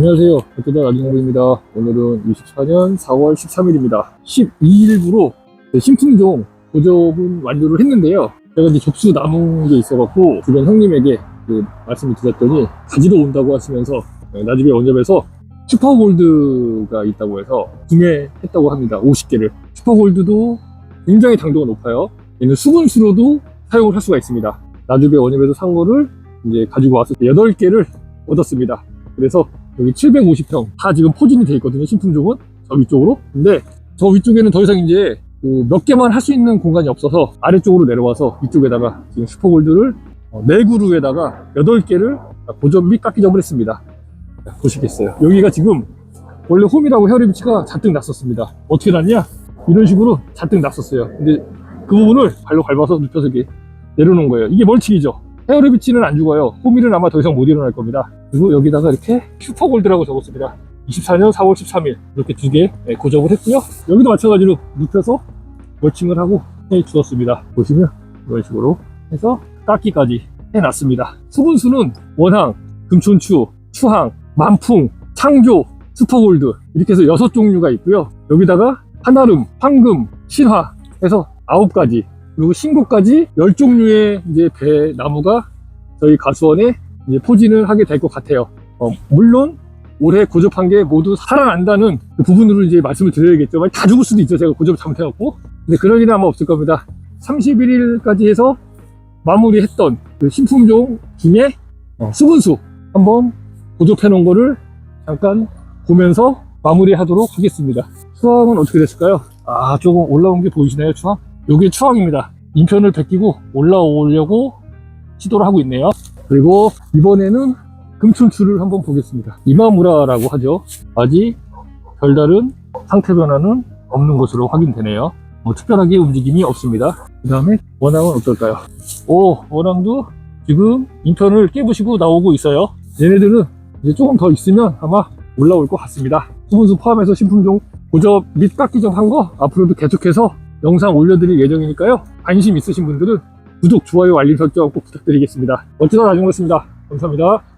안녕하세요. 백두달 아진공부입니다. 오늘은 24년 4월 13일입니다. 12일부로 신품종 보조분 완료를 했는데요. 제가 이제 접수 남은 게 있어갖고 주변 형님에게 그 말씀을 드렸더니 가지러 온다고 하시면서 네, 나중에 원점에서 슈퍼골드가 있다고 해서 구매했다고 합니다. 50개를. 슈퍼골드도 굉장히 당도가 높아요. 얘는 수분수로도 사용을 할 수가 있습니다. 나주배 원협에서 산 거를 이제 가지고 와서 8개를 얻었습니다. 그래서 여기 750평 다 지금 포진이 돼 있거든요. 신품종은 저 위쪽으로. 근데 저 위쪽에는 더 이상 이제 그 몇 개만 할 수 있는 공간이 없어서 아래쪽으로 내려와서 이쪽에다가 지금 슈퍼골드를 어, 네 그루에다가 8개를 고점 및 깎이점을 했습니다. 자, 보시겠어요. 여기가 지금 원래 홈이라고 헤어리비치가 잔뜩 났었습니다. 어떻게 났냐? 이런 식으로 잔뜩 났었어요. 근데 그 부분을 발로 밟아서 눕혀서 이렇게 내려놓은 거예요. 이게 멀칭이죠. 헤어리비치는 안 죽어요. 홈일은 아마 더 이상 못 일어날 겁니다. 그리고 여기다가 이렇게 슈퍼골드라고 적었습니다. 24년 4월 13일 이렇게 두 개 고정을 했고요. 여기도 마찬가지로 눕혀서 멀칭을 하고 해 주었습니다. 보시면 이런 식으로 해서 깎기까지 해놨습니다. 수분수는 원항, 금촌추, 추항, 만풍, 창조, 슈퍼골드 이렇게 해서 여섯 종류가 있고요. 여기다가 한아름, 황금, 신화 해서 아홉 가지 그리고 신고까지 열 종류의 이제 배 나무가 저희 가수원에 이제 포진을 하게 될 것 같아요. 어, 물론 올해 고접한 게 모두 살아난다는 그 부분으로 이제 말씀을 드려야겠죠. 다 죽을 수도 있죠. 제가 고접 잘못해갖고. 근데 그런 일은 아마 없을 겁니다. 31일까지 해서 마무리했던 그 신품종 중에 어, 수분수 한번 고접해 놓은 거를 잠깐 보면서 마무리하도록 하겠습니다. 추황은 어떻게 됐을까요? 아, 조금 올라온 게 보이시나요, 추황? 요게 추황입니다. 인편을 베끼고 올라오려고 시도를 하고 있네요. 그리고 이번에는 금촌추를 한번 보겠습니다. 이마무라라고 하죠. 아직 별다른 상태 변화는 없는 것으로 확인되네요. 뭐 특별하게 움직임이 없습니다. 그 다음에 원앙은 어떨까요? 오, 원앙도 지금 인편을 깨부시고 나오고 있어요. 얘네들은 이제 조금 더 있으면 아마 올라올 것 같습니다. 수분수 포함해서 신품종 고접 및 깎기점 한거 앞으로도 계속해서 영상 올려드릴 예정이니까요. 관심 있으신 분들은 구독, 좋아요, 알림 설정 꼭 부탁드리겠습니다. 어쩌다 나중이었습니다. 감사합니다.